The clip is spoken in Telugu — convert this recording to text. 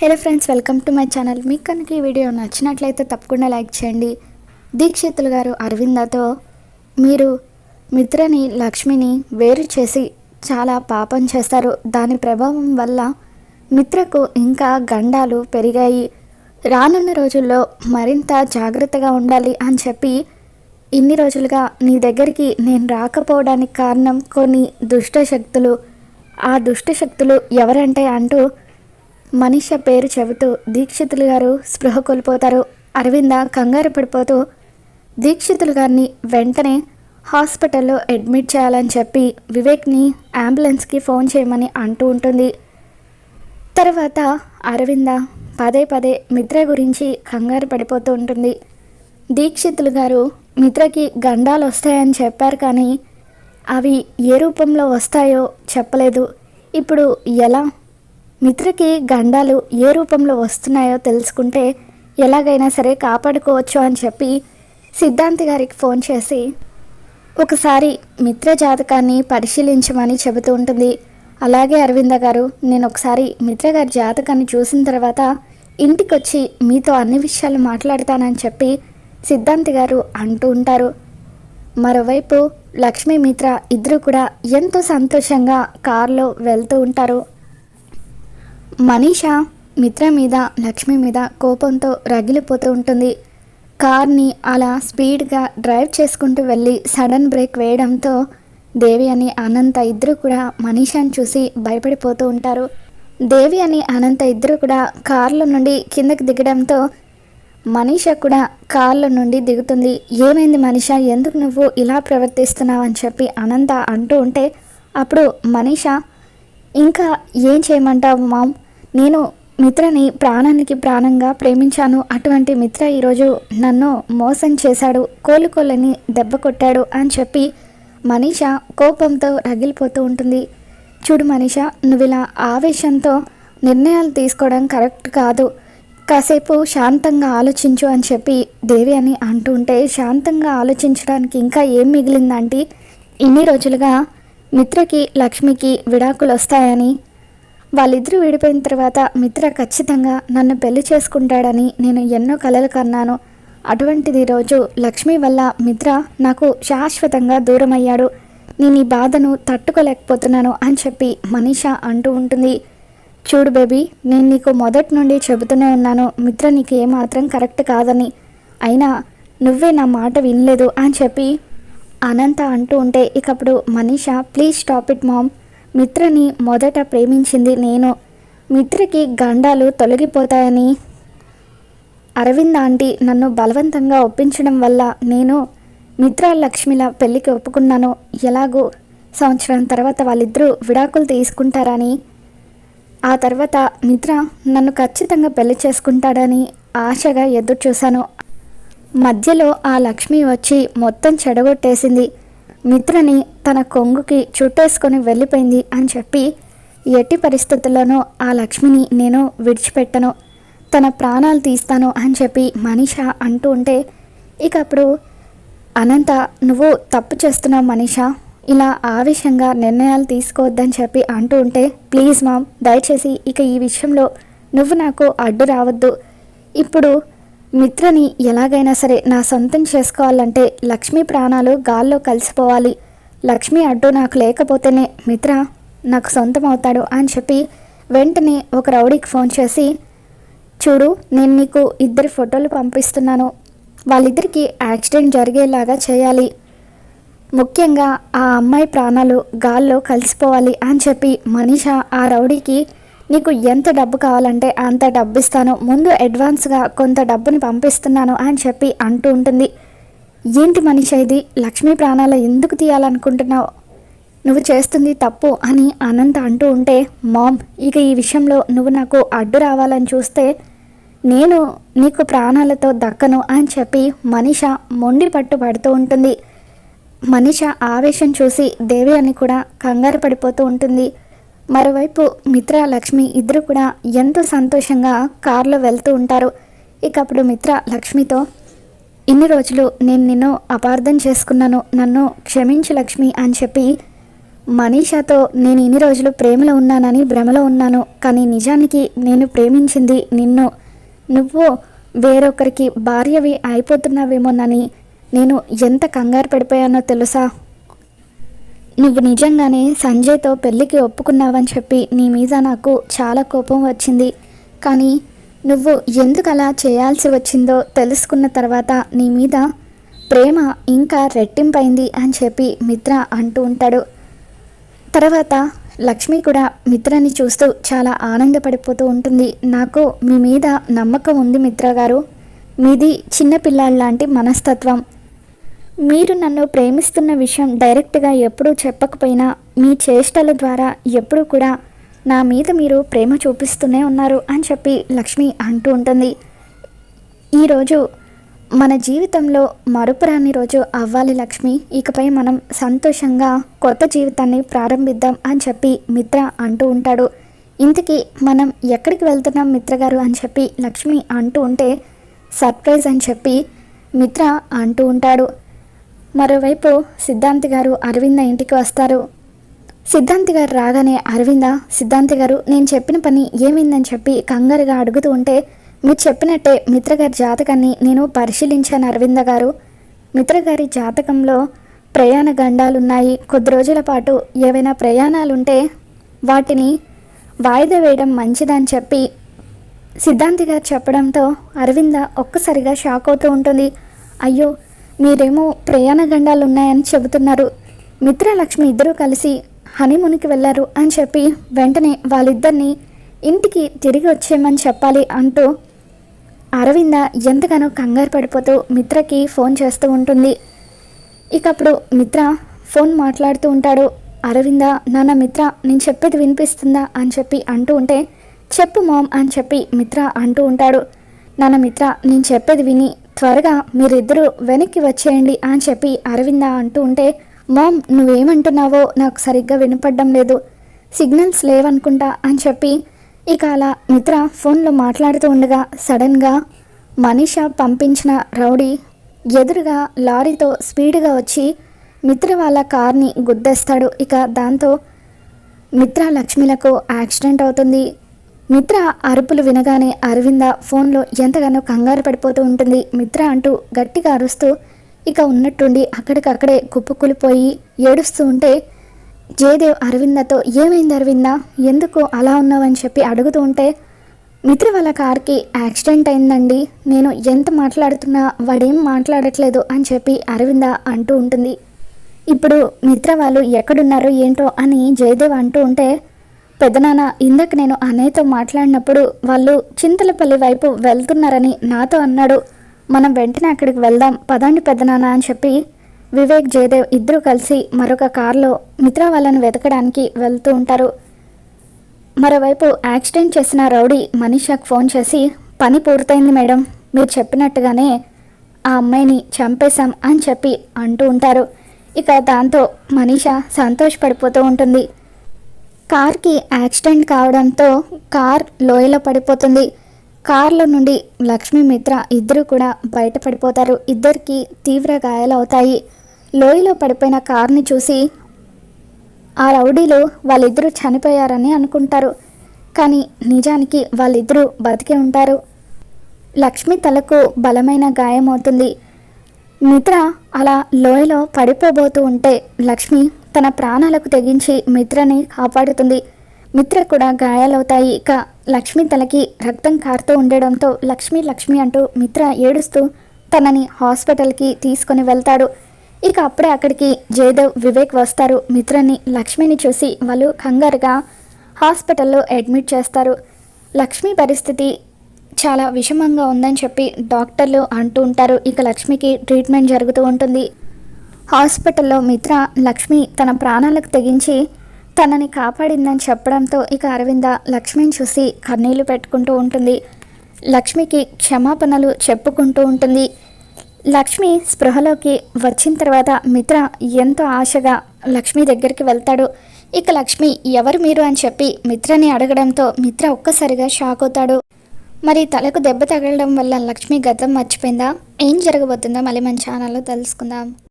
Hello friends welcome to my channel మీకు కనుక ఈ వీడియో నచ్చినట్లయితే తప్పకుండా లైక్ చేయండి. దీక్షితులు గారు అరవిందతో మీరు మిత్రని లక్ష్మిని వేరు చేసి చాలా పాపం చేస్తారు. దాని ప్రభావం వల్ల మిత్రకు ఇంకా గండాలు పెరిగాయి. రానున్న రోజుల్లో మరింత జాగ్రత్తగా ఉండాలి అని చెప్పి ఇన్ని రోజులుగా నీ దగ్గరికి నేను రాకపోవడానికి కారణం కొన్ని దుష్ట శక్తులు ఆ దుష్ట శక్తులు ఎవరంటే అంటూ మనిష పేరు చెబుతూ దీక్షితులు గారు స్పృహ కోల్పోతారు. అరవింద కంగారు పడిపోతూ దీక్షితులు గారిని వెంటనే హాస్పిటల్లో అడ్మిట్ చేయాలని చెప్పి వివేక్ని అంబులెన్స్కి ఫోన్ చేయమని అంటూ ఉంటుంది. తర్వాత అరవింద పదే పదే మిత్ర గురించి కంగారు పడిపోతూ ఉంటుంది. దీక్షితులు గారు మిత్రకి గండాలు వస్తాయని చెప్పారు కానీ అవి ఏ రూపంలో వస్తాయో చెప్పలేదు. ఇప్పుడు ఎలా మిత్రకి గండాలు ఏ రూపంలో వస్తున్నాయో తెలుసుకుంటే ఎలాగైనా సరే కాపాడుకోవచ్చు అని చెప్పి సిద్ధాంతి గారికి ఫోన్ చేసి ఒకసారి మిత్ర జాతకాన్ని పరిశీలించమని చెబుతూ ఉంటుంది. అలాగే అరవింద గారు నేను ఒకసారి మిత్ర గారి జాతకాన్ని చూసిన తర్వాత ఇంటికి వచ్చి మీతో అన్ని విషయాలు మాట్లాడతానని చెప్పి సిద్ధాంతి గారు అంటూ ఉంటారు. మరోవైపు లక్ష్మీ మిత్ర ఇద్దరు కూడా ఎంతో సంతోషంగా కారులో వెళ్తూ ఉంటారు. మనీష మిత్ర మీద లక్ష్మి మీద కోపంతో రగిలిపోతూ ఉంటుంది. కార్ని అలా స్పీడ్గా డ్రైవ్ చేసుకుంటూ వెళ్ళి సడన్ బ్రేక్ వేయడంతో దేవి అని అనంత ఇద్దరు కూడా మనీషాని చూసి భయపడిపోతూ ఉంటారు. దేవి అని అనంత ఇద్దరు కూడా కార్ల నుండి కిందకి దిగడంతో మనీష కూడా కార్ల నుండి దిగుతుంది. ఏమైంది మనీష? ఎందుకు నువ్వు ఇలా ప్రవర్తిస్తున్నావు అని చెప్పి అనంత అంటూ ఉంటే అప్పుడు మనీష ఇంకా ఏం చేయమంటావు మామ్? నేను మిత్రని ప్రాణానికి ప్రాణంగా ప్రేమించాను. అటువంటి మిత్ర ఈరోజు నన్ను మోసం చేశాడు. కోలుకోలని దెబ్బ కొట్టాడు అని చెప్పి మనీష కోపంతో రగిలిపోతూ ఉంటుంది. చూడు మనీష నువ్వు ఇలా ఆవేశంతో నిర్ణయాలు తీసుకోవడం కరెక్ట్ కాదు. కాసేపు శాంతంగా ఆలోచించు అని చెప్పి దేవి అని అంటూ ఉంటే శాంతంగా ఆలోచించడానికి ఇంకా ఏం మిగిలిందంటే ఇన్ని రోజులుగా మిత్రకి లక్ష్మికి విడాకులు వస్తాయని వాళ్ళిద్దరూ విడిపోయిన తర్వాత మిత్ర ఖచ్చితంగా నన్ను పెళ్ళి చేసుకుంటాడని నేను ఎన్నో కలలు కన్నాను. అటువంటిది రోజు లక్ష్మి వల్ల మిత్ర నాకు శాశ్వతంగా దూరం అయ్యాడు నేను ఈ బాధను తట్టుకోలేకపోతున్నాను అని చెప్పి మనీష అంటూ ఉంటుంది. చూడు బేబీ నేను నీకు మొదటి నుండి చెబుతూనే ఉన్నాను. మిత్ర నీకు ఏమాత్రం కరెక్ట్ కాదని. అయినా నువ్వే నా మాట వినలేదు అని చెప్పి అనంత అంటూ ఉంటే ఇకప్పుడు Manisha please stop it mom. మిత్రని మొదట ప్రేమించింది నేను. మిత్రకి గండాలు తొలగిపోతాయని అరవింద్ ఆంటీ నన్ను బలవంతంగా ఒప్పించడం వల్ల నేను మిత్ర లక్ష్మిల పెళ్ళికి ఒప్పుకున్నాను. ఎలాగో సంవత్సరం తర్వాత వాళ్ళిద్దరూ విడాకులు తీసుకుంటారని ఆ తర్వాత మిత్ర నన్ను ఖచ్చితంగా పెళ్ళి చేసుకుంటాడని ఆశగా ఎదురు చూశాను మధ్యలో ఆ లక్ష్మి వచ్చి మొత్తం చెడగొట్టేసింది. మిత్రని తన కొంగుకి చుట్టేసుకొని వెళ్ళిపోయింది అని చెప్పి ఎట్టి పరిస్థితుల్లోనూ ఆ లక్ష్మిని నేను విడిచిపెట్టను. తన ప్రాణాలు తీస్తాను అని చెప్పి మనీష అంటూ ఉంటే ఇక అప్పుడు అనంత నువ్వు తప్పు చేస్తున్నావు మనీష. ఇలా ఆవేశంగా నిర్ణయాలు తీసుకోవద్దని చెప్పి అంటూ ఉంటే ప్లీజ్ మామ్ దయచేసి ఇక ఈ విషయంలో నువ్వు నాకు అడ్డు రావద్దు. ఇప్పుడు మిత్రని ఎలాగైనా సరే నా సొంతం చేసుకోవాలంటే లక్ష్మి ప్రాణాలు గాల్లో కలిసిపోవాలి. లక్ష్మి అడ్డు నాకు లేకపోతేనే మిత్ర నాకు సొంతం అవుతాడు అని చెప్పి వెంటనే ఒక రౌడీకి ఫోన్ చేసి చూడు నేను నీకు ఇద్దరి ఫోటోలు పంపిస్తున్నాను. వాళ్ళిద్దరికీ యాక్సిడెంట్ జరిగేలాగా చేయాలి. ముఖ్యంగా ఆ అమ్మాయి ప్రాణాలు గాల్లో కలిసిపోవాలి అని చెప్పి మనీష ఆ రౌడీకి నీకు ఎంత డబ్బు కావాలంటే అంత డబ్బు ఇస్తాను ముందు అడ్వాన్స్గా కొంత డబ్బుని పంపిస్తున్నాను అని చెప్పి అంటూ ఉంటుంది. ఏంటి మనిషి ఇది? లక్ష్మీ ప్రాణాలు ఎందుకు తీయాలనుకుంటున్నావు? నువ్వు చేస్తుంది తప్పు అని అనంత అంటూ ఉంటే మామ్ ఇక ఈ విషయంలో నువ్వు నాకు అడ్డు రావాలని చూస్తే నేను నీకు ప్రాణాలతో దక్కను అని చెప్పి మనిష మొండి పట్టు పడుతూ ఉంటుంది. మనిష ఆవేశం చూసి దేవి అని కూడా కంగారు పడిపోతూ ఉంటుంది. మరోవైపు మిత్ర లక్ష్మి ఇద్దరు కూడా ఎంతో సంతోషంగా కారులో వెళ్తూ ఉంటారు. ఇక అప్పుడు మిత్ర లక్ష్మితో ఇన్ని రోజులు నేను నిన్ను అపార్థం చేసుకున్నాను. నన్ను క్షమించు లక్ష్మి అని చెప్పి మనీషాతో నేను ఇన్ని రోజులు ప్రేమలో ఉన్నానని భ్రమలో ఉన్నాను. కానీ నిజానికి నేను ప్రేమించింది నిన్ను. నువ్వు వేరొకరికి భార్యవి అయిపోతున్నావేమోనని నేను ఎంత కంగారు పడిపోయానో తెలుసా? నువ్వు నిజంగానే సంజయ్తో పెళ్ళికి ఒప్పుకున్నావని చెప్పి నీ మీద నాకు చాలా కోపం వచ్చింది. కానీ నువ్వు ఎందుకు అలా చేయాల్సి వచ్చిందో తెలుసుకున్న తర్వాత నీ మీద ప్రేమ ఇంకా రెట్టింపైంది అని చెప్పి మిత్ర అంటూ ఉంటాడు. తర్వాత లక్ష్మి కూడా మిత్రని చూస్తూ చాలా ఆనందపడిపోతూ ఉంటుంది. నాకు మీ మీద నమ్మకం ఉంది మిత్ర గారు మీది చిన్నపిల్లాళ్ళ లాంటి మనస్తత్వం. మీరు నన్ను ప్రేమిస్తున్న విషయం డైరెక్ట్గా ఎప్పుడూ చెప్పకపోయినా మీ చేష్టల ద్వారా ఎప్పుడూ కూడా నా మీద మీరు ప్రేమ చూపిస్తూనే ఉన్నారు అని చెప్పి లక్ష్మి అంటూ ఉంటుంది. ఈరోజు మన జీవితంలో మరుపురాని రోజు అవ్వాలి లక్ష్మి. ఇకపై మనం సంతోషంగా కొత్త జీవితాన్ని ప్రారంభిద్దాం అని చెప్పి మిత్ర అంటూ ఉంటాడు. ఇంతకీ మనం ఎక్కడికి వెళ్తున్నాం మిత్ర గారు అని చెప్పి లక్ష్మి అంటూ ఉంటే సర్ప్రైజ్ అని చెప్పి మిత్ర అంటూ ఉంటాడు. మరోవైపు సిద్ధాంతి గారు అరవింద ఇంటికి వస్తారు. సిద్ధాంతి గారు రాగానే అరవింద సిద్ధాంతి గారు నేను చెప్పిన పని ఏమైందని చెప్పి కంగారుగా అడుగుతూ ఉంటే మీరు చెప్పినట్టే మిత్రగారి జాతకాన్ని నేను పరిశీలించాను అరవింద గారు. మిత్రగారి జాతకంలో ప్రయాణ గండాలున్నాయి. కొద్ది రోజుల పాటు ఏవైనా ప్రయాణాలుంటే వాటిని వాయిదా వేయడం మంచిదని చెప్పి సిద్ధాంతి గారు చెప్పడంతో అరవింద ఒక్కసారిగా షాక్ అవుతూ ఉంటుంది. అయ్యో మీరేమో ప్రయాణ గండాలు ఉన్నాయని చెబుతున్నారు. మిత్రలక్ష్మి ఇద్దరూ కలిసి హనీమూన్కి వెళ్ళారు అని చెప్పి వెంటనే వాళ్ళిద్దరిని ఇంటికి తిరిగి వచ్చేయమని చెప్పాలి అంటూ అరవింద ఎంతగానో కంగారు పడిపోతూ మిత్రకి ఫోన్ చేస్తూ ఉంటుంది. ఇక అప్పుడు మిత్ర ఫోన్ మాట్లాడుతూ ఉంటాడు. అరవింద నాన్న మిత్ర నేను చెప్పేది వినిపిస్తుందా? అని చెప్పి అంటూ ఉంటే చెప్పు మామ్ అని చెప్పి మిత్ర అంటూ ఉంటాడు. నాన్న మిత్ర నేను చెప్పేది విని త్వరగా మీరిద్దరూ వెనక్కి వచ్చేయండి అని చెప్పి అరవింద అంటూ ఉంటే మామ్ నువ్వేమంటున్నావో నాకు సరిగ్గా వినపడడం లేదు. సిగ్నల్స్ లేవనుకుంటా అని చెప్పి ఇక అలా మిత్ర ఫోన్లో మాట్లాడుతూ ఉండగా సడన్గా మనీష పంపించిన రౌడీ ఎదురుగా లారీతో స్పీడ్గా వచ్చి మిత్ర వాళ్ళ కార్ని గుద్దేస్తాడు. ఇక దాంతో మిత్ర లక్ష్మిలకు యాక్సిడెంట్ అవుతుంది. మిత్ర అరుపులు వినగానే అరవింద ఫోన్లో ఎంతగానో కంగారు పడిపోతూ ఉంటుంది. మిత్ర అంటూ గట్టిగా అరుస్తూ ఇక ఉన్నట్టుండి అక్కడికక్కడే కుప్పకూలిపోయి ఏడుస్తూ ఉంటే జయదేవ్ అరవిందతో ఏమైంది అరవింద? ఎందుకు అలా ఉన్నావని చెప్పి అడుగుతూ ఉంటే మిత్ర వాళ్ళ కార్కి యాక్సిడెంట్ అయిందండి. నేను ఎంత మాట్లాడుతున్నా వాడేం మాట్లాడట్లేదు అని చెప్పి అరవింద అంటూ ఉంటుంది. ఇప్పుడు మిత్ర వాళ్ళు ఎక్కడున్నారో ఏంటో అని జయదేవ్ అంటూ ఉంటే పెదనాన్న ఇందాక నేను అన్నయ్యతో మాట్లాడినప్పుడు వాళ్ళు చింతలపల్లి వైపు వెళ్తున్నారని నాతో అన్నాడు. మనం వెంటనే అక్కడికి వెళ్దాం పదండి పెద్దనాన్న అని చెప్పి వివేక్ జయదేవ్ ఇద్దరు కలిసి మరొక కారులో మిత్ర వాళ్ళని వెతకడానికి వెళ్తూ ఉంటారు. మరోవైపు యాక్సిడెంట్ చేసిన రౌడీ మనీషాకు ఫోన్ చేసి పని పూర్తయింది మేడం మీరు చెప్పినట్టుగానే ఆ అమ్మాయిని చంపేశాం అని చెప్పి అంటూ ఉంటారు. ఇక దాంతో మనీష సంతోషపడిపోతూ ఉంటుంది. కార్కి యాక్సిడెంట్ కావడంతో కార్ లోయలో పడిపోతుంది. కార్లో నుండి లక్ష్మీ మిత్ర ఇద్దరు కూడా బయటపడిపోతారు. ఇద్దరికి తీవ్ర గాయాలవుతాయి. లోయలో పడిపోయిన కార్ని చూసి ఆ రౌడీలు వాళ్ళిద్దరూ చనిపోయారని అనుకుంటారు. కానీ నిజానికి వాళ్ళిద్దరూ బతికే ఉంటారు. లక్ష్మి తలకు బలమైన గాయమవుతుంది. మిత్ర అలా లోయలో పడిపోబోతూ ఉంటే లక్ష్మి తన ప్రాణాలకు తెగించి మిత్రని కాపాడుతుంది. మిత్ర కూడా గాయాలవుతాయి. ఇక లక్ష్మి తలకి రక్తం కారుతూ ఉండడంతో లక్ష్మి లక్ష్మి అంటూ మిత్ర ఏడుస్తూ తనని హాస్పిటల్కి తీసుకొని వెళ్తాడు. ఇక అప్పుడే అక్కడికి జయదేవ్ వివేక్ వస్తారు. మిత్రని లక్ష్మిని చూసి వాళ్ళు కంగారుగా హాస్పిటల్లో అడ్మిట్ చేస్తారు. లక్ష్మి పరిస్థితి చాలా విషమంగా ఉందని చెప్పి డాక్టర్లు అంటూ ఉంటారు. ఇక లక్ష్మికి ట్రీట్మెంట్ జరుగుతూ ఉంటుంది. హాస్పిటల్లో మిత్ర లక్ష్మి తన ప్రాణాలకు తెగించి తనని కాపాడిందని చెప్పడంతో ఇక అరవింద లక్ష్మిని చూసి కన్నీళ్ళు పెట్టుకుంటూ ఉంటుంది. లక్ష్మికి క్షమాపణలు చెప్పుకుంటూ ఉంటుంది. లక్ష్మి స్పృహలోకి వచ్చిన తర్వాత మిత్ర ఎంతో ఆశగా లక్ష్మి దగ్గరికి వెళ్తాడు. ఇక లక్ష్మి ఎవరు మీరు అని చెప్పి మిత్రని అడగడంతో మిత్ర ఒక్కసారిగా షాక్ అవుతాడు. మరి తలకు దెబ్బ తగలడం వల్ల లక్ష్మి గతం మర్చిపోయిందా? ఏం జరగబోతుందో మళ్ళీ మన ఛానల్లో తెలుసుకుందాం.